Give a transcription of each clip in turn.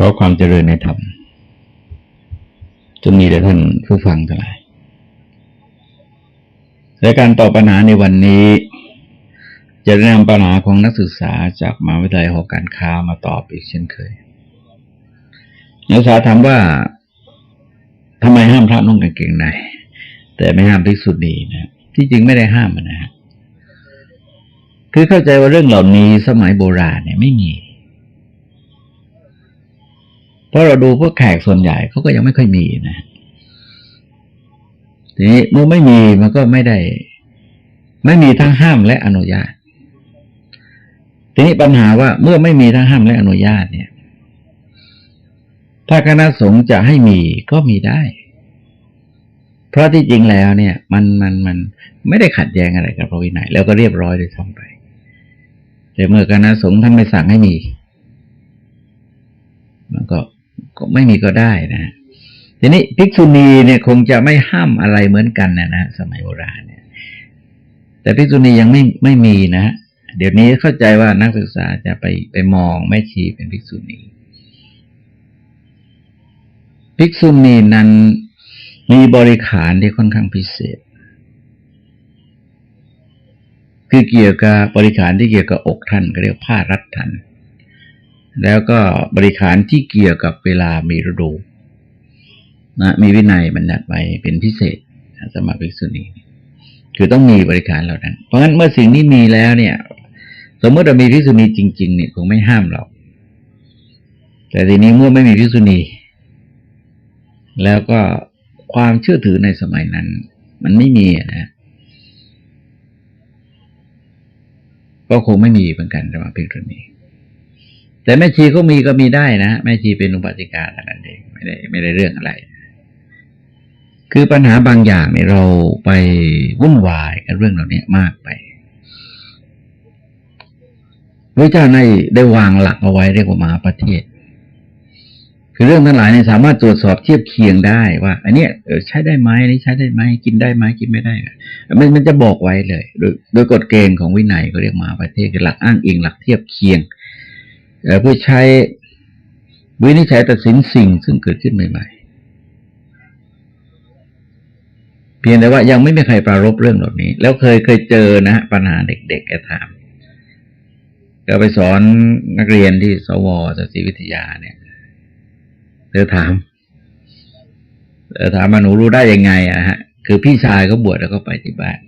ขอความเจริญในธรรมจงมีแด่ท่านผู้ฟังทั้งหลายและการตอบปัญหาในวันนี้ จะนำปัญหาของนักศึกษาจากมหาวิทยาลัยหอการค้ามาตอบอีกเช่นเคย นักศึกษาถามว่าทำไมห้ามพระนุ่งกางเกงในแต่ไม่ห้ามภิกษุณีนะที่จริงไม่ได้ห้ามนะฮะคือเข้าใจว่าเรื่องเหล่านี้สมัยโบราณเนี่ยไม่มี เพราะเราดูพวกแขกส่วนใหญ่เขาก็ยังไม่ค่อยมีนะทีนี้เมื่อไม่มีมันก็ไม่ได้ ไม่มีทั้งห้ามและอนุญาตทีนี้ปัญหาว่าเมื่อไม่มีทั้งห้ามและอนุญาตเนี่ย ถ้าคณะสงฆ์จะให้มีก็มีได้ เพราะที่จริงแล้วเนี่ย มันมันมันไม่ได้ขัดแย้งอะไรกับพระวินัยแล้วก็เรียบร้อยโดยทั่วไป แต่เมื่อคณะสงฆ์ท่านไม่สั่งให้มี มันก็ ก็ไม่มีก็ได้นะทีนี้ภิกษุณีเนี่ยคงจะไม่ห้ามอะไรเหมือนกันนะนะสมัยโบราณเนี่ย แต่ภิกษุณียังไม่ไม่มีนะเดี๋ยวนี้เข้าใจว่านักศึกษาจะไปไปมองแม่ชีเป็นภิกษุณีภิกษุณีนั้นมีบริขารที่ค่อนข้างพิเศษ คือเกี่ยวกับบริขารที่เกี่ยวกับอกท่านก็เรียกผ้ารัดท่าน แล้วก็บริขารที่เกี่ยวกับเวลามีฤดูนะมีวินัยบัญญัติไว้เป็นพิเศษสำหรับภิกษุณีคือต้องมีบริการเหล่านั้น เพราะฉะนั้นเมื่อสิ่งนี้มีแล้วเนี่ย สมมติเรามีภิกษุณีจริง ๆ เนี่ยคงไม่ห้ามเรา แต่ทีนี้เมื่อไม่มีภิกษุณี แล้วก็ความเชื่อถือในสมัยนั้น มันไม่มีนะก็คงไม่มีเหมือนกันสำหรับภิกษุณี แต่แม่ชีก็มีก็มีได้นะแม่ชีเป็นอุปติกาแต่นั้นเองไม่ได้ไม่ได้เรื่องอะไร คือปัญหาบางอย่างเนี่ยเราไปวุ่นวายกับเรื่องเหล่านี้มากไปพระเจ้าในได้วางหลักเอาไว้เรียกว่ามหาประเทศ คือเรื่องทั้งหลายเนี่ยสามารถตรวจสอบเทียบเคียงได้ว่า อันเนี้ยใช้ได้ไหมอันนี้ใช้ได้ไหมกินได้ไหมกินไม่ได้มันมันจะบอกไว้เลย โดยโดยกฎเกณฑ์ของวินัยก็เรียกมหาประเทศคือหลักอ้างอิงหลักเทียบเคียง เพื่อใช้วินิจฉัยตัดสินสิ่งซึ่งเกิดขึ้นใหม่ ๆ เพียงแต่ว่ายังไม่มีใครปรารบเรื่องเหล่านี้ แล้วเคยเคยเจอนะปัญหาเด็กๆแกถามก็ไปสอนนักเรียนที่สวสศิวิทยาเนี่ยเธอถามเธอถามมาหนูรู้ได้ยังไงอะฮะ คือพี่ชายเขาบวชแล้วก็ไปที่บ้าน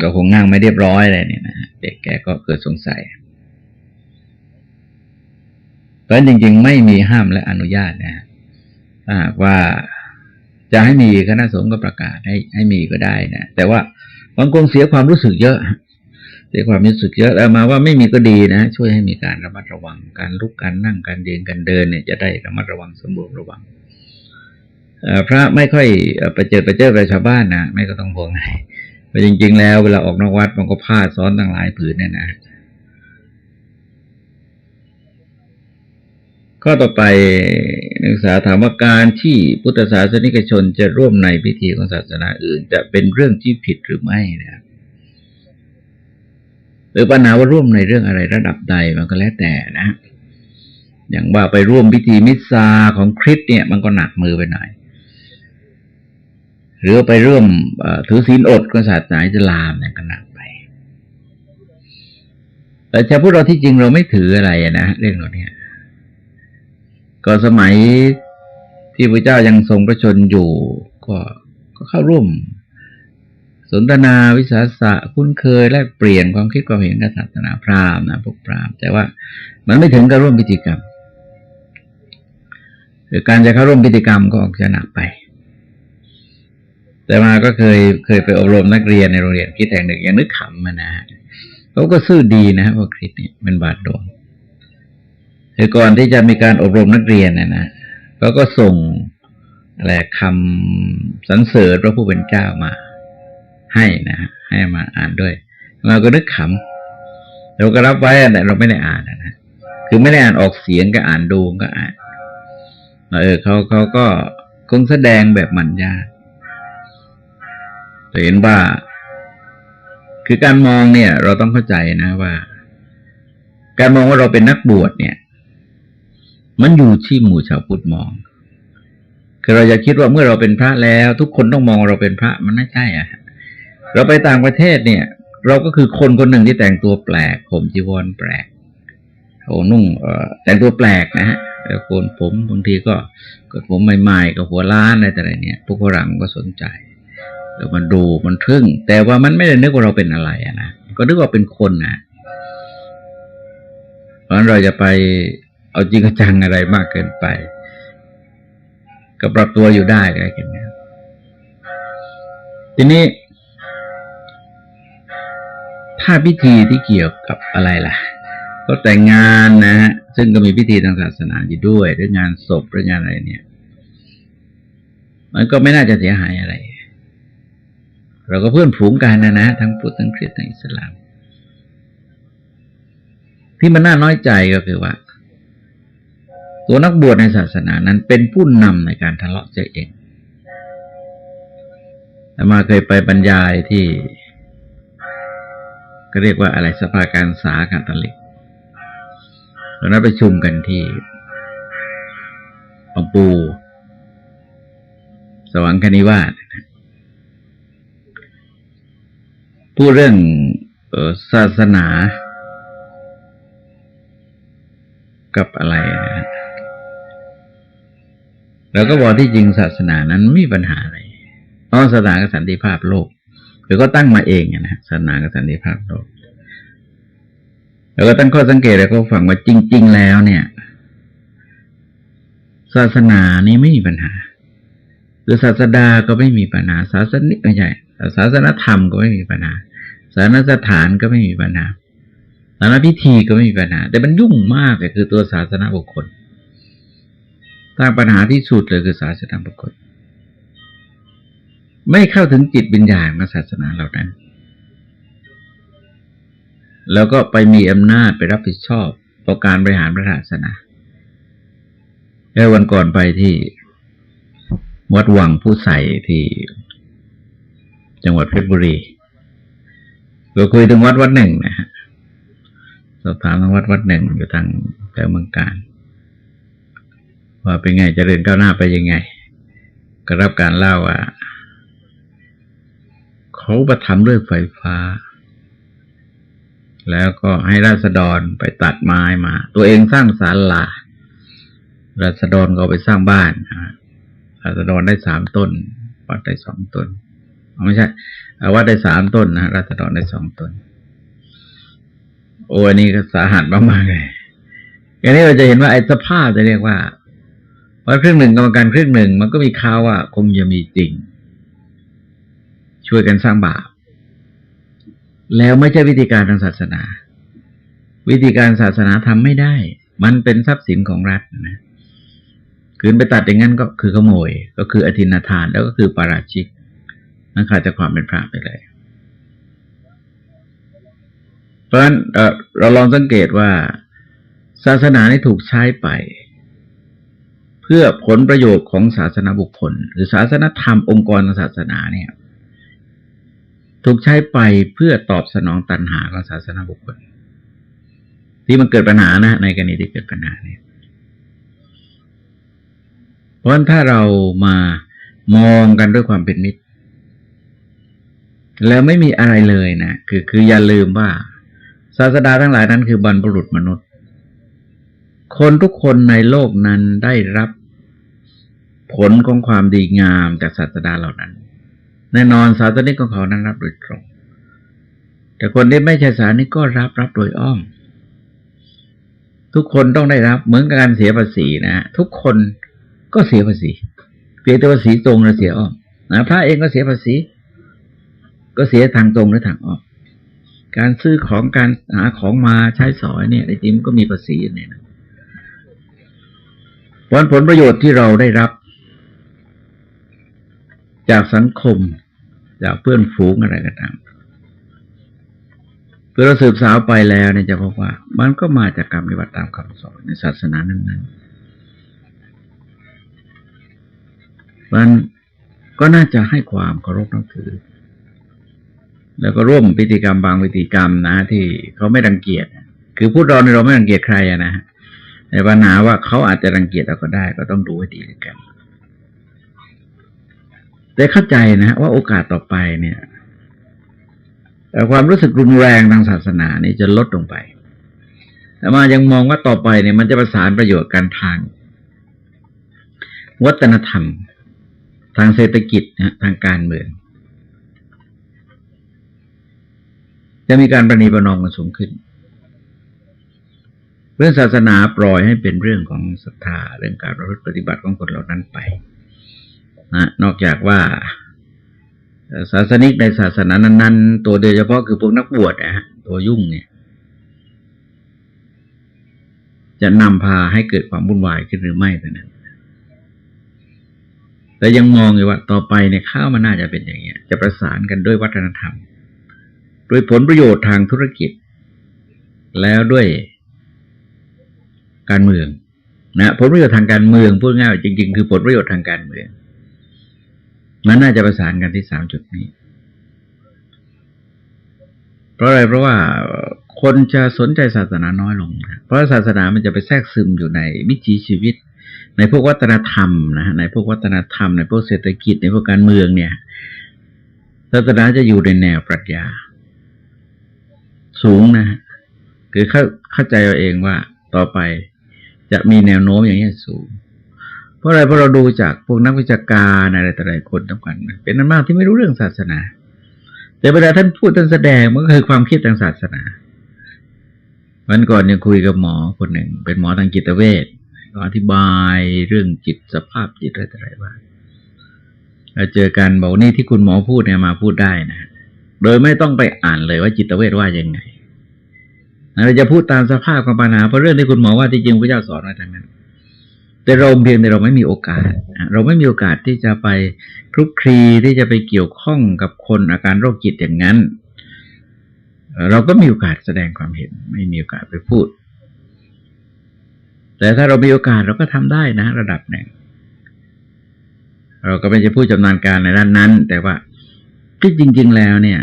ก็คงนั่งไม่เรียบร้อยอะไรเนี่ยนะเด็กแกก็เกิดสงสัย ราะจริง ๆ ไม่มีห้ามและอนุญาตนะฮะถ้าหากว่าจะให้มีคณะสงฆ์ก็ประกาศให้ให้มีก็ได้นะแต่ว่าบางคนเสียความรู้สึกเยอะเสียความรู้สึกเยอะแล้วมาว่าไม่มีก็ดีนะ ช่วยให้มีการระมัดระวังการลุกการนั่งการเดินการเดินเนี่ยจะได้ระมัดระวังสมบูรณ์ระวังพระไม่ค่อยไปเจอไปเจอไปชาวบ้านนะไม่ก็ต้องห่วงไงแต่จริง ๆ แล้วเวลาออกนอกวัดมันก็ผ้าซ้อนตั้งหลายผืนเนี่ยนะ ข้อต่อไปนักศึกษาถามว่าการที่พุทธศาสนิกชนจะร่วมในพิธีของศาสนาอื่น จะเป็นเรื่องที่ผิดหรือไม่นะครับหรือปัญหาว่าร่วมในเรื่องอะไรระดับใดมันก็แล้วแต่นะ อย่างว่าไปร่วมพิธีมิสซาของคริสเนี่ย มันก็หนักมือไปหน่อย หรือไปร่วมถือศีลอดของศาสนาอิสลามเนี่ยก็หนักไป แต่ชาวพุทธเราที่จริงเราไม่ถืออะไรนะเรื่องเหล่านี้ ก็สมัยที่พระเจ้ายังทรงพระชนอยู่ ก็ก็เข้าร่วม สนทนาวิสาสะคุ้นเคยและเปลี่ยนความคิดความเห็นกับศาสนาพราหมณ์นะพวกพราหมณ์แต่ว่ามันไม่ถึงกับร่วมพิธีกรรมหรือการจะเข้าร่วมพิธีกรรมก็ออกจะหนักไป แต่มาก็เคยเคยไปอบรมนักเรียนในโรงเรียนคิดแห่งหนึ่งอยังนึกขำมานะเขาก็ซื่อดีนะพวกคริสเนี่ยเป็นบาทดวง คือก่อนที่จะมีการอบรมนักเรียนเนะนะเขาก็ส่งอะไรคำสรรเสริญพระผู้เป็นเจ้ามา ให้นะให้มาอ่านด้วยเราก็นึกขำเราก็รับไว้แต่เราไม่ได้อ่านนะคือไม่ได้อ่านออกเสียงก็อ่านดูก็อ่านเออเขาเขาก็คงแสดงแบบมันยากเห็นว่า คือการมองเนี่ย เราต้องเข้าใจนะว่า การมองว่าเราเป็นนักบวชเนี่ย มันอยู่ที่หมู่ชาวพุทธมอง คือเราจะคิดว่าเมื่อเราเป็นพระแล้ว ทุกคนต้องมองเราเป็นพระมันไม่ใช่อะ เราไปต่างประเทศเนี่ย เราก็คือคนคนหนึ่งที่แต่งตัวแปลกผมจีวรแปลกโอ้นุ่งแต่งตัวแปลกนะฮะแล้วโกนผมบางทีก็กผมใหม่ๆกับหัวล้านอะไรแต่ไรเนี่ย พวกฝรั่งก็สนใจแล้วมันดูมันทึ่ง แต่ว่ามันไม่ได้นึกว่าเราเป็นอะไรอะนะก็นึกว่าเป็นคนนะเพราะฉะนั้นเราจะไป เอาจริงจังอะไรมากเกินไป ก็ปรับตัวอยู่ได้ก็แค่นี้ทีนี้ ถ้าพิธีที่เกี่ยวกับอะไรล่ะ ก็แต่งงานนะฮะซึ่งก็มีพิธีทางศาสนาอยู่ด้วยหรืองานศพหรืองานอะไรเนี่ย มันก็ไม่น่าจะเสียหายอะไร เราก็เพื่อนฝูงกันนะนะทั้งพุทธทั้งคริสต์ทั้งอิสลาม ที่มันน่าน้อยใจก็คือว่า ตัวนักบวชในศาสนานั้นเป็นผู้นำในการทะเลาะเสียเองแต่มาเคยไปบรรยายที่ ก็เรียกว่าอะไรสภาการสาคาตอลิกเรานัดประชุมกันที่ปงปู สว่างคณิวาสพูดเรื่องศาสนากับอะไรนะ เราก็บอกที่จริงศาสนานั้นไม่มีปัญหาอะไรเพราะศาสนากับสันติภาพโลกคือก็ตั้งมาเองนะศาสนากับสันติภาพโลก แล้วก็ตั้งข้อสังเกตแล้วก็ฟังว่าจริง ๆ แล้วเนี่ย ศาสนานี้ไม่มีปัญหาคือศาสดาก็ไม่มีปัญหาศาสนิไม่ใช่ศาสนธรรมก็ไม่มีปัญหาศาสนสถานก็ไม่มีปัญหาศาสนพิธีก็ไม่มีปัญหา แต่มันยุ่งมากเลยคือตัวศาสนาบุคคล ตั้งปัญหาที่สุดเลยคือศาสนาบุคคล ไม่เข้าถึงจิตวิญญาณของศาสนาเหล่านั้น แล้วก็ไปมีอำนาจไปรับผิดชอบต่อการบริหารพระศาสนาแล้ววันก่อนไปที่วัดวังผู้ใส่ที่จังหวัดเพชรบุรีเราคุยถึงวัดวัดหนึ่งนะฮะสอบถามทางวัดวัดหนึ่งอยู่ทางแถวเมืองการ ว่าเป็นไงจเจริญก้าวหน้าไปยังไง ก็รับการเล่าว่าเขาประทำด้วยไฟฟ้า แล้วก็ให้ราษฎรไปตัดไม้มา ตัวเองสร้างศาลาราษฎรก็ไปสร้างบ้านราษฎรได้สามต้น วัดได้สองต้นไม่ใช่วัดได้สามต้นนะราษฎรได้สองต้น โอ้อันนี้ก็สาหัสมากๆเลยอันนี้เราจะเห็นว่าไอ้สภาพจะเรียกว่า วัดครึ่งหนึ่งกรรมการครึ่งหนึ่งมันก็มีข่าวว่าคงจะมีจริง ช่วยกันสร้างบาปแล้วไม่ใช่วิธีการทางศาสนา วิธีการศาสนาทำไม่ได้ มันเป็นทรัพย์สินของรัฐนะคืนไปตัดอย่างนั้นก็คือขโมย ก็คืออธินาทานแล้วก็คือปาราชิกนั่นขาดจากความเป็นพระไปเลยเพราะฉะนั้นเราลองสังเกตว่า ศาสนานี่ถูกใช้ไป พื่อผลประโยชน์ของศาสนาบุคคล หรือศาสนธรรมองค์กรศาสนาเนี่ย ถูกใช้ไปเพื่อตอบสนองตัณหาของศาสนาบุคคล ที่มันเกิดปัญหานะ ในกรณีที่เกิดปัญหาเนี่ย เพราะถ้าเรามามองกันด้วยความเป็นมิตร แล้วไม่มีอะไรเลยนะคือคืออย่าลืมว่า ศาสดาทั้งหลายนั้นคือบรรพบุรุษมนุษย์คนทุกคนในโลกนั้นได้รับ ผลของความดีงามจากศาสดาเหล่านั้น แน่นอนศาสนิกของเขานั้นรับโดยตรง แต่คนที่ไม่ใช่สานิกก็รับรับโดยอ้อม ทุกคนต้องได้รับเหมือนกับการเสียภาษีนะทุกคนก็เสียภาษีเพียงแต่ภาษีตรงหรือเสียอ้อมนะพระเองก็เสียภาษี ก็เสียทางตรงหรือทางอ้อมการซื้อของการหาของมาใช้สอยเนี่ยไอ้จิมก็มีภาษีเนี่ยนะผลผลประโยชน์ที่เราได้รับ จากสังคม จากเพื่อนฝูงอะไรก็ตามเพื่อเราสืบสาวไปแล้วเนี่ยจะพบว่า มันก็มาจากการปฏิบัติตามคำสอนในศาสนานั้นๆมันก็น่าจะให้ความเคารพนับถือ แล้วก็ร่วมพิธีกรรมบางพิธีกรรมนะ ที่เขาไม่รังเกียจคือพูดเราในเราไม่รังเกียจใครนะแต่ปัญหาว่าเขาอาจจะรังเกียจเราก็ได้ ก็ต้องดูให้ดีกัน แต่เข้าใจนะว่าโอกาสต่อไปเนี่ยแต่ความรู้สึกรุนแรงทางศาสนานี่จะลดลงไป แต่มายังมองว่าต่อไปเนี่ยมันจะประสานประโยชน์กันทาง วัฒนธรรม ทางเศรษฐกิจนะทางการเมือง จะมีการประนีประนอมกันสูงขึ้น เรื่องศาสนาปล่อยให้เป็นเรื่องของศรัทธาเรื่องการประพฤติปฏิบัติของคนเหล่านั้นไป นะนอกจากว่าศาสนิกในศาสนานั้นๆ ตัวโดยเฉพาะคือพวกนักบวชนะฮะตัวยุ่งเนี่ย จะนำพาให้เกิดความวุ่นวายขึ้นหรือไม่เท่านั้นแต่ยังมองอยู่ว่าต่อไปในยข้าวมันน่าจะเป็นอย่างเงี้ย จะประสานกันด้วยวัฒนธรรม ด้วยผลประโยชน์ทางธุรกิจ แล้วด้วยการเมืองนะผลประโยชน์ทางการเมืองพูดง่ายจริง ๆ คือผลประโยชน์ทางการเมือง มันน่าจะประสานกันที่สามจุดนี้ เพราะอะไรเพราะว่าคนจะสนใจศาสนาน้อยลงนะเพราะศาสนามันจะไปแทรกซึมอยู่ในวิถีชีวิต ในพวกวัฒนธรรมนะในพวกวัฒนธรรม ในพวกเศรษฐกิจ ในพวกการเมืองเนี่ย ศาสนาจะอยู่ในแนวปรัชญา สูงนะคือเข้าเข้าใจเอาเองว่าต่อไปจะมีแนวโน้มอย่างนี้สูง เพราะอะไรเพราะเราดูจากพวกนักวิชาการอะไรต่ออะไรคนทั้งกันเป็นนั้นมากที่ไม่รู้เรื่องศาสนา แต่เวลาท่านพูดท่านแสดงมันก็คือความคิดทางศาสนาวันก่อนยังคุยกับหมอคนหนึ่ง เป็นหมอทางจิตเวชก็อธิบายเรื่องจิตสภาพจิตอะไรต่ออะไรว่าเราเจอกันบอกนี่ที่คุณหมอพูดเนี่ยมาพูดได้นะโดยไม่ต้องไปอ่านเลยว่าจิตเวชว่ายังไงเราจะพูดตามสภาพของปัญหาเพราะเรื่องที่คุณหมอว่าที่จริงพระเจ้าสอนไว้ทั้งนั้น แต่เราเพียงแต่เราไม่มีโอกาส เราไม่มีโอกาสที่จะไปคลุกคลีที่จะไปเกี่ยวข้องกับคนอาการโรคจิตอย่างนั้น เราก็มีโอกาสแสดงความเห็น ไม่มีโอกาสไปพูด แต่ถ้าเรามีโอกาสเราก็ทำได้นะ ระดับหนึ่ง เราก็ไม่ใช่ผู้จำนาญการในด้านนั้น แต่ว่าที่จริง ๆ แล้วเนี่ย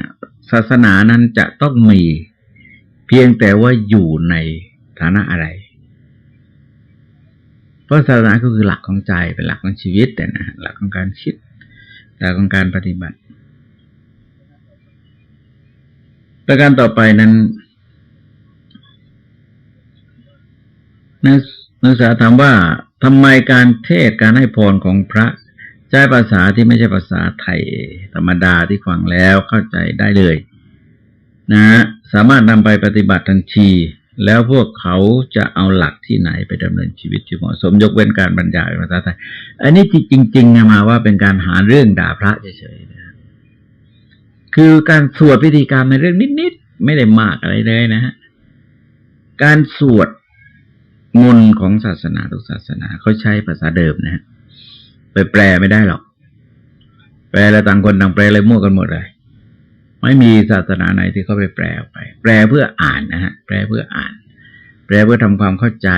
ศาสนานั้นจะต้องมี เพียงแต่ว่าอยู่ในฐานะอะไร เพราะศาสนาก็คือหลักของใจเป็นหลักของชีวิตแต่นะหลักของการคิดหลักของการปฏิบัติ ประการต่อไปนั้นนักนักศึกษาถามว่าทำไมการเทศการให้พรของพระใช้ภาษาที่ไม่ใช่ภาษาไทยธรรมดาที่ฟังแล้วเข้าใจได้เลย นะฮะสามารถนำไปปฏิบัติทันที แล้วพวกเขาจะเอาหลักที่ไหนไปดำเนินชีวิตที่เหมาะสมยกเว้นการบรรยายภาษาไทย อันนี้จริงๆนะมาว่าเป็นการหาเรื่องด่าพระเฉยๆนะคือการสวดพิธีกรรมในเรื่องนิดๆไม่ได้มากอะไรเลยนะฮะการสวดมนต์ของศาสนาทุกศาสนาเขาใช้ภาษาเดิมนะฮะไปแปลไม่ได้หรอก แปลแล้วต่างคนต่างแปลเลยมั่วกันหมดเลย ไม่มีศาสนาไหนที่เขาไปแปลไป แปลเพื่ออ่านนะฮะแปลเพื่ออ่าน แปลเพื่อทำความเข้าใจ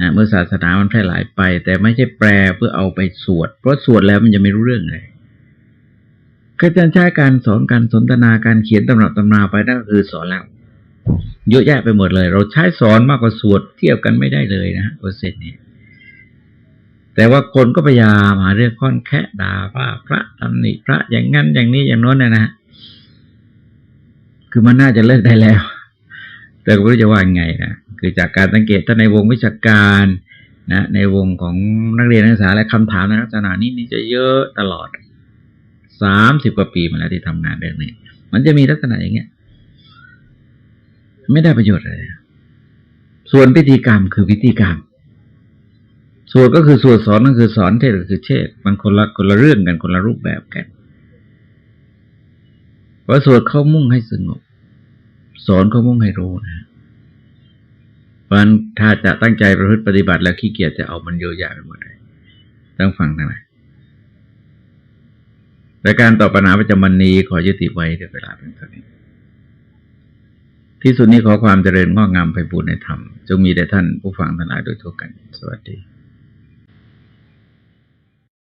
นะเมื่อศาสนามันแพร่หลายไป แต่ไม่ใช่แปลเพื่อเอาไปสวด เพราะสวดแล้วมันจะไม่รู้เรื่องเลยก็จะใช้การสอนการสนทนาการเขียนตำรับตำราไปนั่นก็คือสอนแล้วเยอะแยะไปหมดเลย เราใช้สอนมากกว่าสวดเทียบกันไม่ได้เลยนะเปอร์เซ็นต์นี้แต่ว่าคนก็พยายามหาเรื่องค่อนแคะด่าว่าพระตำหนิพระอย่างนั้นอย่างนี้อย่างโน้นนะนะ คือมันน่าจะเลิกได้แล้ว แต่ก็ไม่รู้จะว่าไงนะคือจากการสังเกตถ้าในวงวิชาการนะในวงของนักเรียนนักศึกษาและคำถามในลักษณะนี้นี่จะเยอะตลอดสามสิบกว่าปีมาแล้วที่ทำงานเรื่องนี้ มันจะมีลักษณะอย่างเงี้ย ไม่ได้ประโยชน์อะไรส่วนพิธีกรรมคือพิธีกรรมสวดก็คือสวดสอนก็คือสอนเทศก็คือเทศมันคนละคนละเรื่องกันคนละรูปแบบกันเพราะสวดเขามุ่งให้สงบ สอนเขามุ่งให้รู้นะเพราะนั้นถ้าจะตั้งใจประพฤติปฏิบัติแล้วขี้เกียจจะเอามันโยอะแยาไปหมดเลยต้องฟังทั้งนั้นรายการตอบปัญหาประจำวันนี้ขอยุติไว้ด้วยเวลาเป็นเท่านี้ ที่สุดนี้ขอความเจริญงอกงามไปบูรณนธรรม จงมีแด่ท่านผู้ฟังทั้งหลายโดยทั่วกัน สวัสดี